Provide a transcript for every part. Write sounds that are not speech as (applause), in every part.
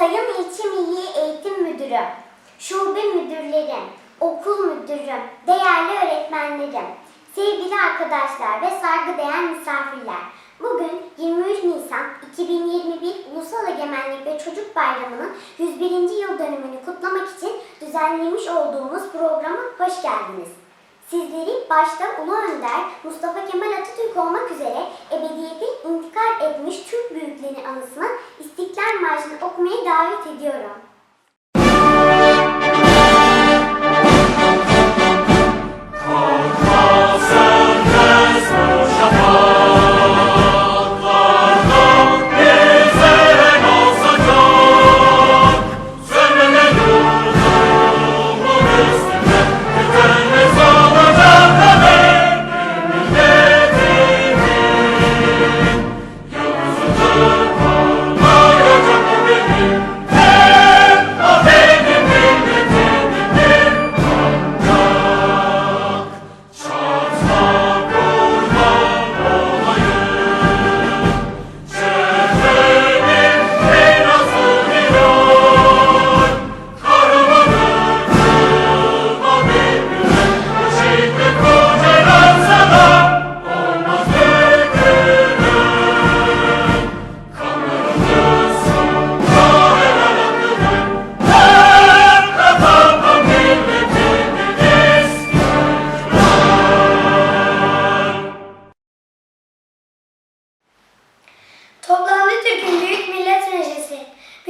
Sayın İlçe Milli Eğitim Müdürü, şube müdürlerim, okul müdürüm, değerli öğretmenlerim, sevgili arkadaşlar ve saygıdeğer misafirler. Bugün 23 Nisan 2021 Ulusal Egemenlik ve Çocuk Bayramı'nın 101. yıl dönümünü kutlamak için düzenlemiş olduğumuz programa hoş geldiniz. Sizleri başta Ulu Önder Mustafa Kemal Atatürk olmak üzere ebediyete intikal etmiş Türk büyükleri anısına İstiklal Marşı'nı okumaya davet ediyorum.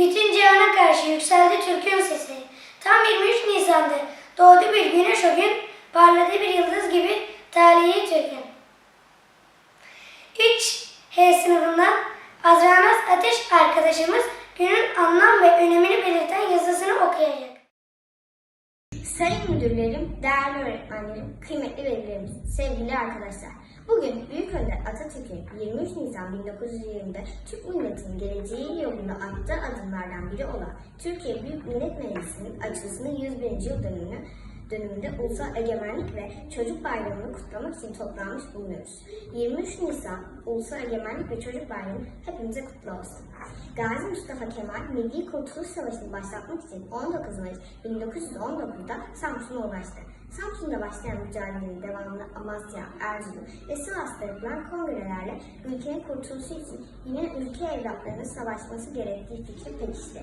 Bütün cihana karşı yükseldi Türk'ün sesi. Tam 23 Nisan'dı. Doğdu bir güneş o gün. Parladı bir yıldız gibi talihi Türk'ün. 3 H sınıfından Azranas Ateş arkadaşımız günün anlam ve önemini belirten yazısını okuyacak. Sayın müdürlerim, değerli öğretmenlerim, kıymetli velilerimiz, sevgili arkadaşlar. Bugün Büyük Önder Atatürk'ün 23 Nisan 1920'de Türk milletinin geleceği yolunda attığı adımlardan biri olan Türkiye Büyük Millet Meclisi'nin açılışının 101. yıl dönümünü dönümünde Ulusal Egemenlik ve Çocuk Bayramı'nı kutlamak için toplanmış bulunuyoruz. 23 Nisan Ulusal Egemenlik ve Çocuk Bayramı hepimize kutlu olsun. Gazi Mustafa Kemal Milli Kurtuluş Savaşı'nı başlatmak için 19 Mayıs 1919'da Samsun'a ulaştı. Samsun'da başlayan mücadelenin devamını Amasya, Erzurum ve Sivas'ta yapılan kongrelerle ülkenin kurtuluşu için yine ülke evlatlarının savaşması gerektiği fikri pekişti.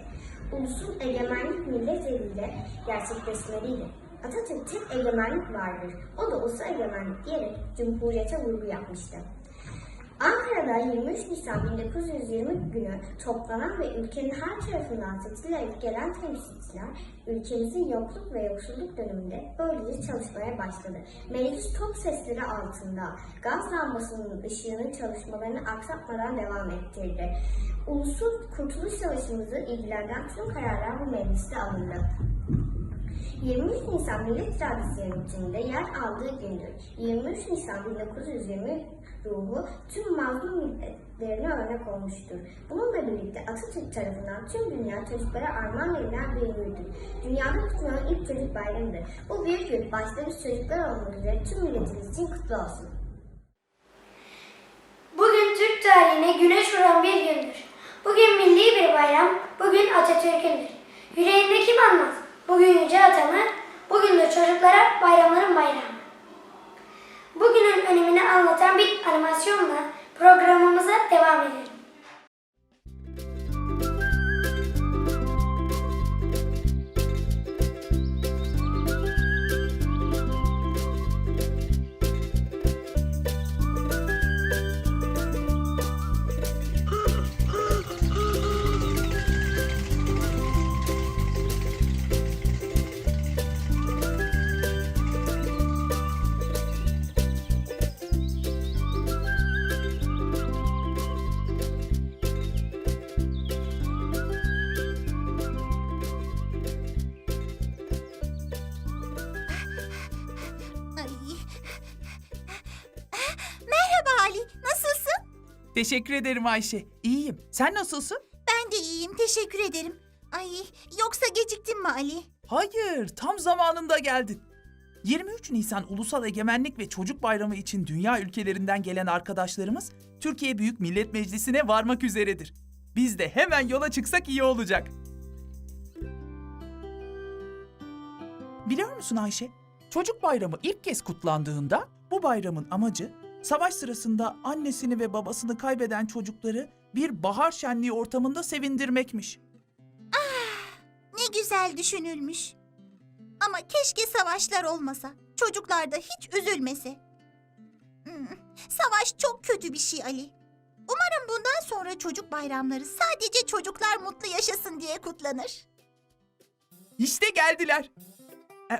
Ulusun egemenlik millet eliyle gerçekleşmeliydi. Atatürk tek egemenlik vardır. O da ulusal egemenlik diyerek Cumhuriyete vurgu yapmıştı. Ankara'da 23 Nisan 1920 günü toplanan ve ülkenin her tarafından seçilerek gelen temsilciler ülkemizin yokluk ve yoksulluk döneminde böylece çalışmaya başladı. Meclis top sesleri altında gaz lambasının ışığının çalışmalarını aksatmadan devam ettirdi. Ulusal Kurtuluş Savaşımızı ilgilendiren tüm kararlar bu mecliste alındı. 23 Nisan Millet İradesi yönetiminde yer aldığı gündür. 23 Nisan 1920 ruhu tüm mazlum milletlerine örnek olmuştur. Bununla birlikte Atatürk tarafından tüm dünya çocuklara armağan verilen bir gündür. Dünyada kutlanan ilk çocuk bayramıdır. Bu büyük gün başta biz çocuklar olmak üzere tüm milletimiz için kutlu olsun. Bugün Türk tarihine güneş vuran bir gündür. Bugün milli bir bayram, bugün Atatürk'ündür. Yüreğinde kim anmaz? Bugün yüce atamı, bugün de çocuklara bayramların bayramı. Bugünün önemini anlatan bir animasyonla programımıza devam edelim. Teşekkür ederim Ayşe. İyiyim. Sen nasılsın? Ben de iyiyim, teşekkür ederim. Ay, yoksa geciktin mi Ali? Hayır, tam zamanında geldin. 23 Nisan Ulusal Egemenlik ve Çocuk Bayramı için dünya ülkelerinden gelen arkadaşlarımız Türkiye Büyük Millet Meclisi'ne varmak üzeredir. Biz de hemen yola çıksak iyi olacak. Biliyor musun Ayşe? Çocuk Bayramı ilk kez kutlandığında bu bayramın amacı savaş sırasında annesini ve babasını kaybeden çocukları bir bahar şenliği ortamında sevindirmekmiş. Ne güzel düşünülmüş. Ama keşke savaşlar olmasa. Çocuklar da hiç üzülmese. Hmm, Savaş çok kötü bir şey Ali. Umarım bundan sonra çocuk bayramları sadece çocuklar mutlu yaşasın diye kutlanır. İşte geldiler. E,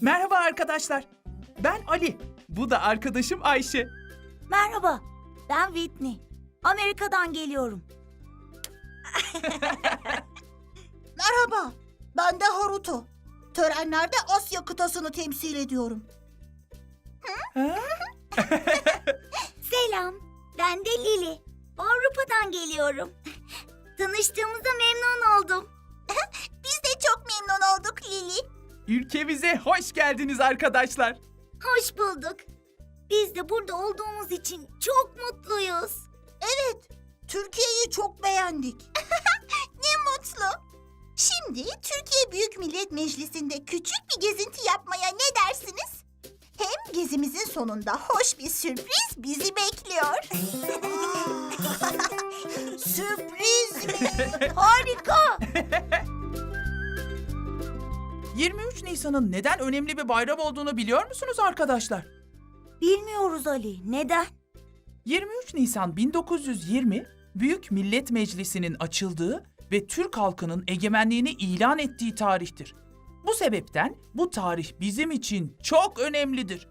merhaba arkadaşlar. Ben Ali. Bu da arkadaşım Ayşe. Merhaba, ben Whitney. Amerika'dan geliyorum. (laughs) Merhaba, ben de Haruto. Törenlerde Asya kıtasını temsil ediyorum. Selam, ben de Lili. Avrupa'dan geliyorum. Tanıştığımıza memnun oldum. (laughs) Biz de çok memnun olduk Lili. Ülkemize hoş geldiniz arkadaşlar. Hoş bulduk. Biz de burada olduğumuz için çok mutluyuz. Evet, Türkiye'yi çok beğendik. (laughs) ne mutlu. Şimdi Türkiye Büyük Millet Meclisi'nde küçük bir gezinti yapmaya ne dersiniz? Hem gezimizin sonunda hoş bir sürpriz bizi bekliyor. (laughs) sürpriz mi? (laughs) Harika. 23 Nisan'ın neden önemli bir bayram olduğunu biliyor musunuz arkadaşlar? Bilmiyoruz Ali, neden? 23 Nisan 1920 Büyük Millet Meclisi'nin açıldığı ve Türk halkının egemenliğini ilan ettiği tarihtir. Bu sebepten bu tarih bizim için çok önemlidir.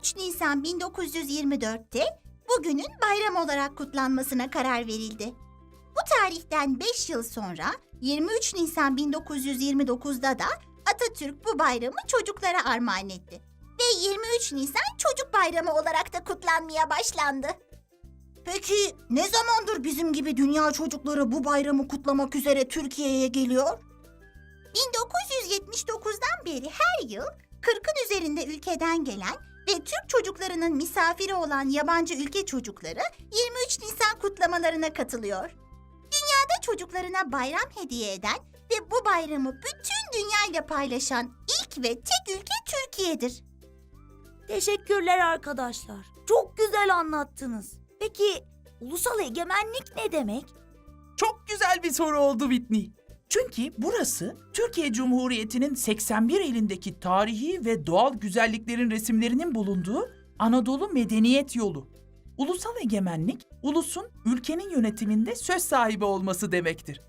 3 Nisan 1924'te bugünün bayram olarak kutlanmasına karar verildi. Bu tarihten 5 yıl sonra 23 Nisan 1929'da da Atatürk bu bayramı çocuklara armağan etti. Ve 23 Nisan Çocuk Bayramı olarak da kutlanmaya başlandı. Peki ne zamandır bizim gibi dünya çocukları bu bayramı kutlamak üzere Türkiye'ye geliyor? 1979'dan beri her yıl 40'ın üzerinde ülkeden gelen ve Türk çocuklarının misafiri olan yabancı ülke çocukları 23 Nisan kutlamalarına katılıyor. Dünyada çocuklarına bayram hediye eden ve bu bayramı bütün dünyayla paylaşan ilk ve tek ülke Türkiye'dir. Teşekkürler arkadaşlar. Çok güzel anlattınız. Peki ulusal egemenlik ne demek? Çok güzel bir soru oldu Whitney. Çünkü burası Türkiye Cumhuriyeti'nin 81 ilindeki tarihi ve doğal güzelliklerin resimlerinin bulunduğu Anadolu Medeniyet Yolu. Ulusal egemenlik, ulusun ülkenin yönetiminde söz sahibi olması demektir.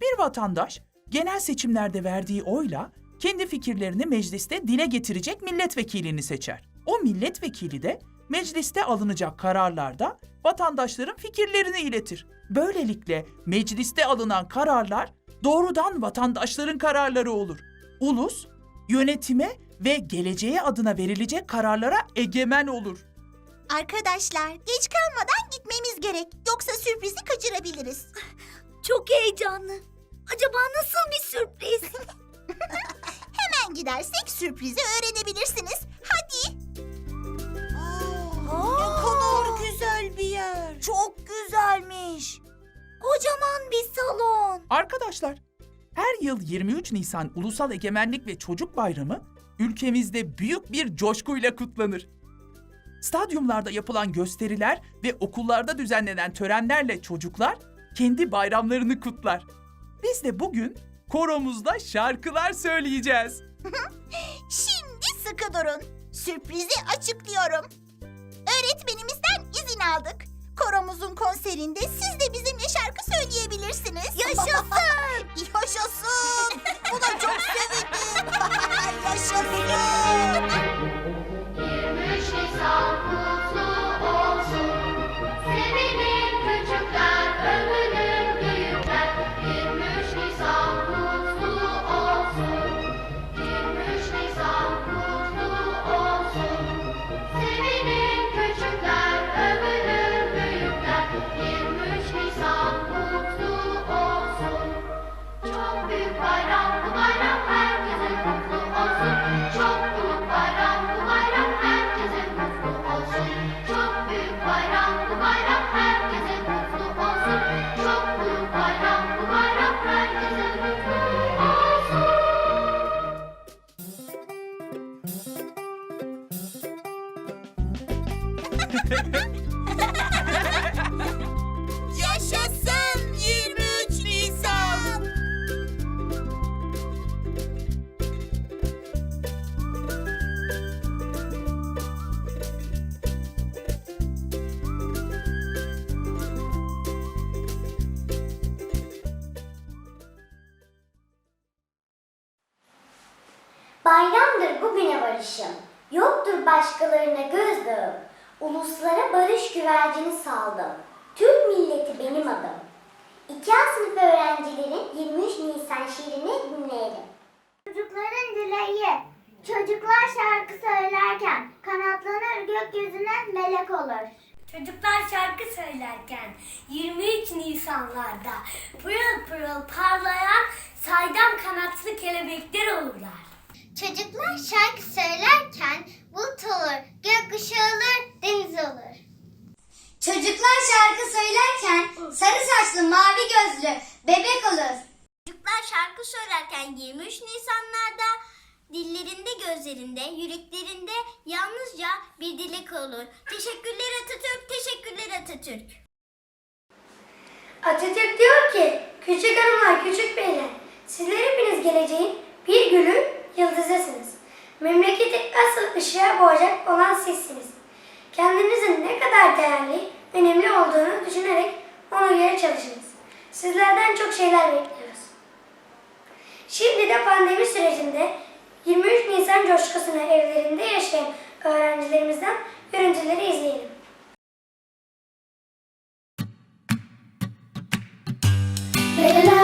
Bir vatandaş genel seçimlerde verdiği oyla kendi fikirlerini mecliste dile getirecek milletvekilini seçer. O milletvekili de mecliste alınacak kararlarda vatandaşların fikirlerini iletir. Böylelikle mecliste alınan kararlar doğrudan vatandaşların kararları olur. Ulus yönetime ve geleceğe adına verilecek kararlara egemen olur. Arkadaşlar geç kalmadan gitmemiz gerek yoksa sürprizi kaçırabiliriz. (laughs) Çok heyecanlı. Acaba nasıl bir sürpriz? (laughs) Hemen gidersek sürprizi öğrenebilirsiniz. Güzelmiş. Kocaman bir salon. Arkadaşlar, her yıl 23 Nisan Ulusal Egemenlik ve Çocuk Bayramı ülkemizde büyük bir coşkuyla kutlanır. Stadyumlarda yapılan gösteriler ve okullarda düzenlenen törenlerle çocuklar kendi bayramlarını kutlar. Biz de bugün koromuzda şarkılar söyleyeceğiz. (laughs) Şimdi sıkı durun. Sürprizi açıklıyorum. Öğretmenimizden izin aldık. Koromuzun konserinde siz de bizimle şarkı söyleyebilirsiniz. Yaşasın. (laughs) Yaşasın. Buna çok sevindim. (laughs) Yaşasın. 23 Nisan Bayramdır bugüne varışım. Yoktur başkalarına gözdağım. Uluslara barış güvercini saldım. Türk milleti benim adım. İki A sınıf öğrencilerin 23 Nisan şiirini dinleyelim. Çocukların dileği. Çocuklar şarkı söylerken kanatlanır gökyüzüne melek olur. Çocuklar şarkı söylerken 23 Nisanlarda pırıl pırıl parlayan saydam kanatlı kelebekler olurlar. Çocuklar şarkı söylerken bulut olur, gökkuşağı olur, deniz olur. Çocuklar şarkı söylerken sarı saçlı mavi gözlü bebek olur. Çocuklar şarkı söylerken 23 Nisanlarda dillerinde, gözlerinde, yüreklerinde yalnızca bir dilek olur. Teşekkürler Atatürk, teşekkürler Atatürk. Atatürk diyor ki, küçük hanımlar, küçük beyler, sizler hepiniz geleceğin bir gülün yıldızısınız. Memleketi asıl ışığa boğacak olan sizsiniz. Kendinizin ne kadar değerli, önemli olduğunu düşünerek ona göre çalışınız. Sizlerden çok şeyler bekliyoruz. Şimdi de pandemi sürecinde 23 Nisan coşkusunu evlerinde yaşayan öğrencilerimizden görüntüleri izleyelim. İstedim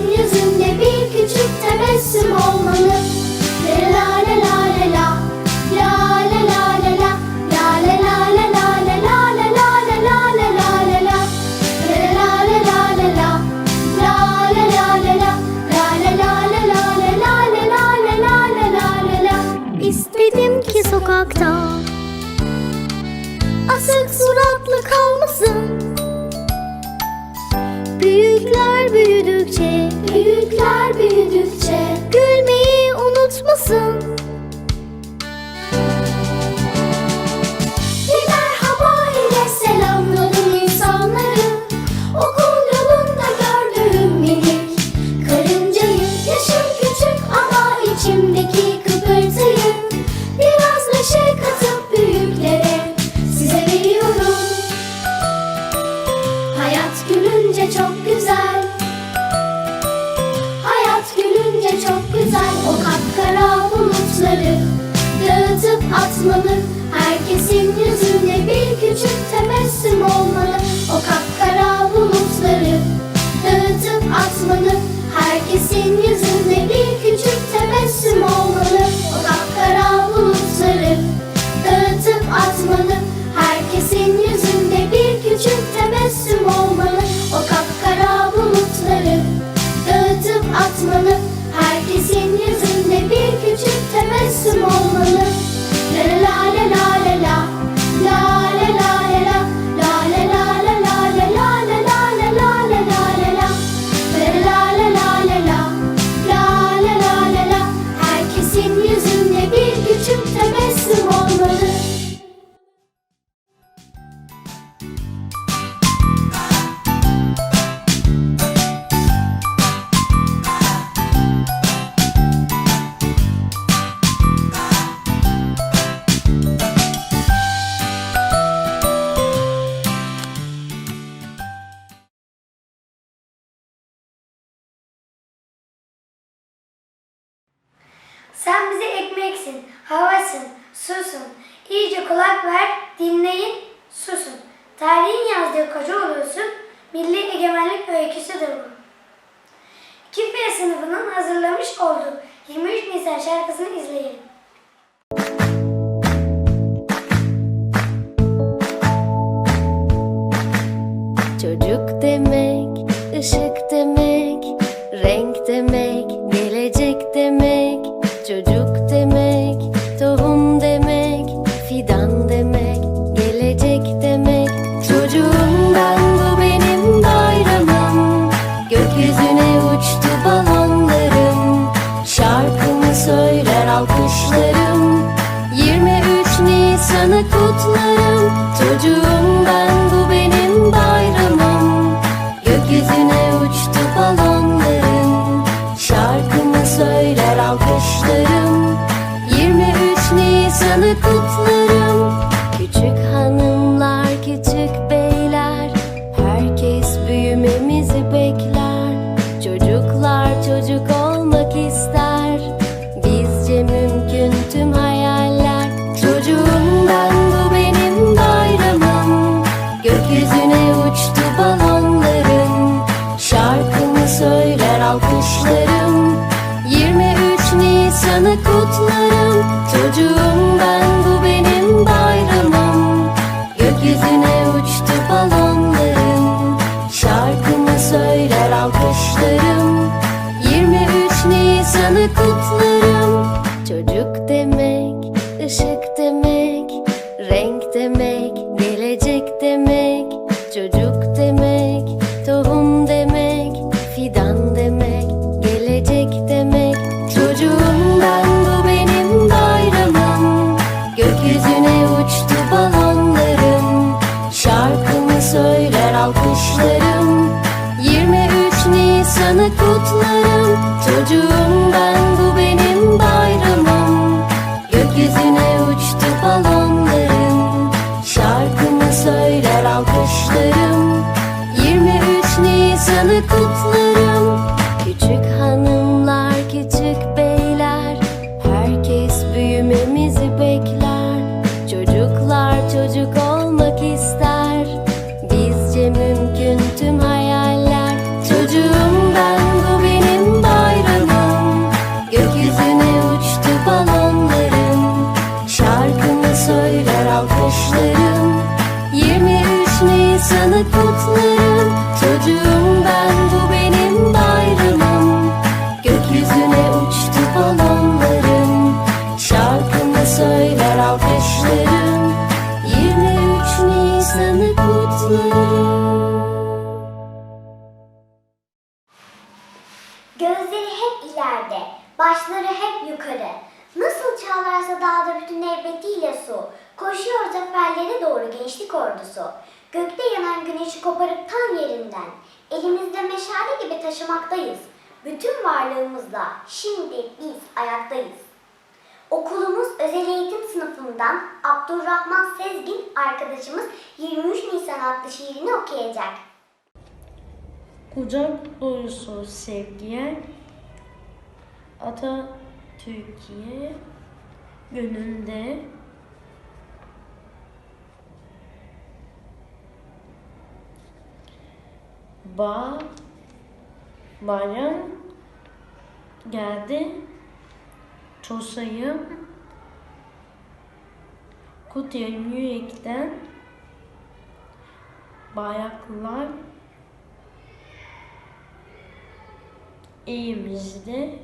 Herkesin Sen bize ekmeksin, havasın, susun. İyice kulak ver, dinleyin, susun. Tarihin yazdığı koca ulusun, milli egemenlik öyküsüdür bu. 2F sınıfının hazırlamış olduğu 23 Nisan şarkısını izleyelim. Çocuk demek, ışık Nisan'ı kutlarım. Çocuğum Kutlu gençlik ordusu. Gökte yanan güneşi koparıp tam yerinden. Elimizde meşale gibi taşımaktayız. Bütün varlığımızla şimdi biz ayaktayız. Okulumuz özel eğitim sınıfından Abdurrahman Sezgin arkadaşımız 23 Nisan adlı şiirini okuyacak. Kucak dolusu sevgiye Ata Türkiye gönlünde Ba Bayram geldi. Tosayım Kutayım yürekten Bayraklar elimizde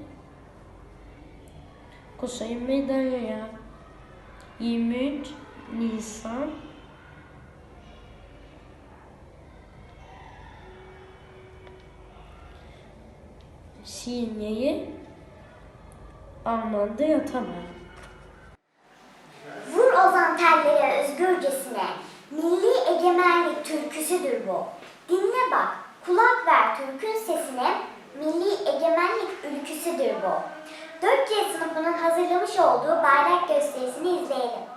Kuzey Medya'ya 23 Nisan Sinye'yi Almanda yatamam. Vur ozan tellere özgürcesine, milli egemenlik türküsüdür bu. Dinle bak, kulak ver türkün sesine, milli egemenlik ülküsüdür bu. 4C sınıfının hazırlamış olduğu bayrak gösterisini izleyelim.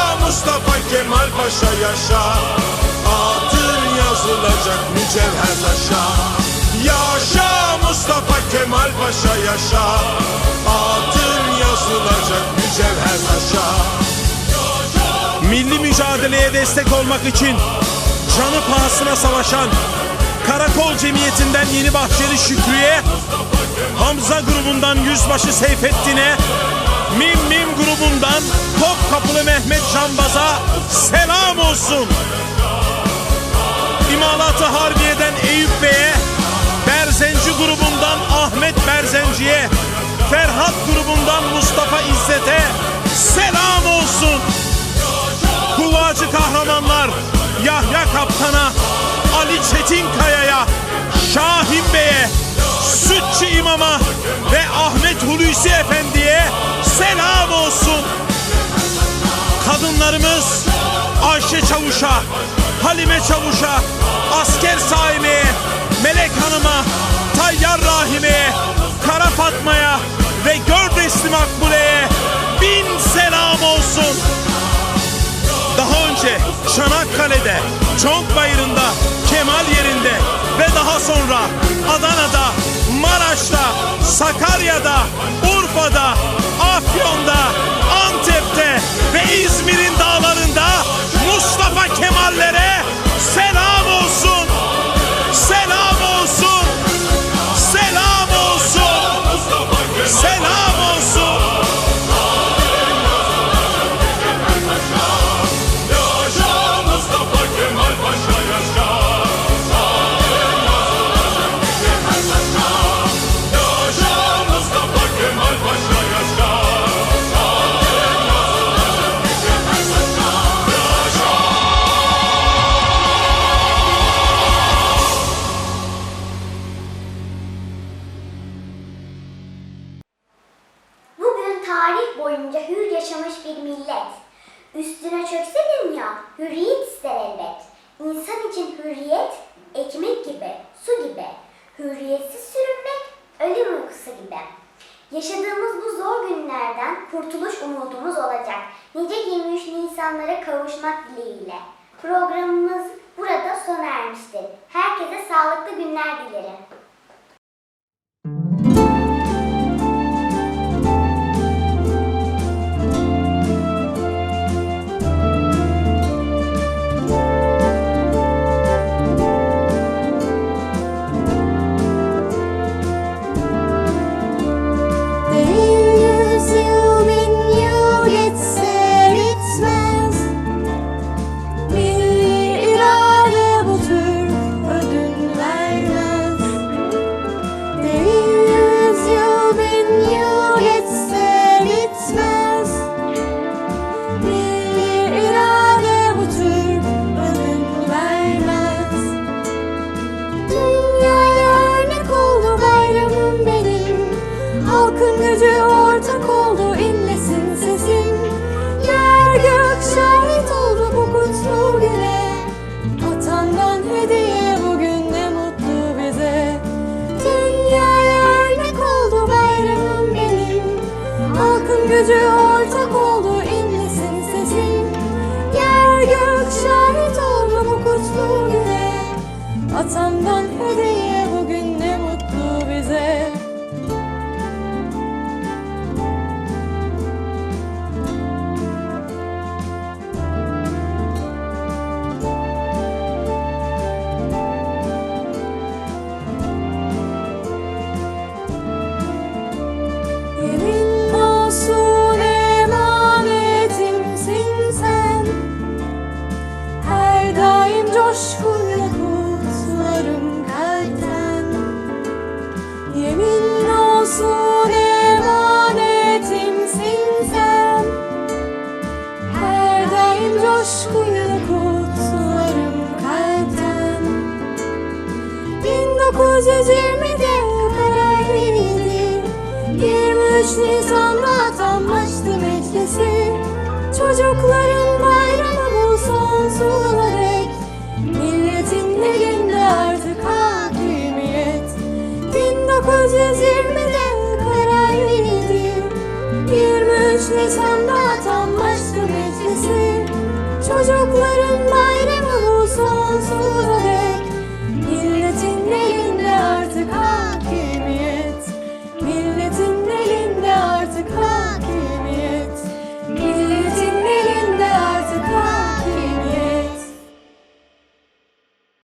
Mustafa Kemal Paşa yaşa. Adın yazılacak mücevher taşa. Yaşa Mustafa Kemal Paşa yaşa. Adın yazılacak mücevher taşa. Milli mücadeleye destek olmak için canı pahasına savaşan Karakol Cemiyeti'nden Yeni Bahçeli Şükrü'ye Hamza grubundan Yüzbaşı Seyfettin'e Mim Mim grubundan Topkapılı Mehmet Canbaz'a selam olsun. İmalatı Harbiye'den Eyüp Bey'e Berzenci grubundan Ahmet Berzenci'ye Ferhat grubundan Mustafa İzzet'e selam olsun. Kuvacı kahramanlar Yahya Kaptan'a, Ali Çetinkaya'ya, Şahin Bey'e, Sütçü İmam'a ve Ahmet Hulusi Efendi'ye selam olsun. Kadınlarımız Ayşe Çavuş'a, Halime Çavuş'a, Asker Saime'ye, Melek Hanım'a, Tayyar Rahime'ye, Kara Fatma'ya ve Gördesli Makbule'ye bin selam olsun. Daha önce Çanakkale'de, Çonk Bayırı'nda, Kemal yerinde ve daha sonra Adana'da, Maraş'ta, Sakarya'da, Urfa'da, Afyon'da, Antep'te ve İzmir'in dağlarında Mustafa Kemal'lere selam Atamdan daim coşkuyla kutlarım kalpten. 1920'de karar verildi. 23 Nisan'da atanmıştı meclisi. Çocukların bayramı bu sonsuza dek Milletin elinde artık hakimiyet. 1920'de karar verildi. 23 Nisan'da Çocukların bayramı sonsuz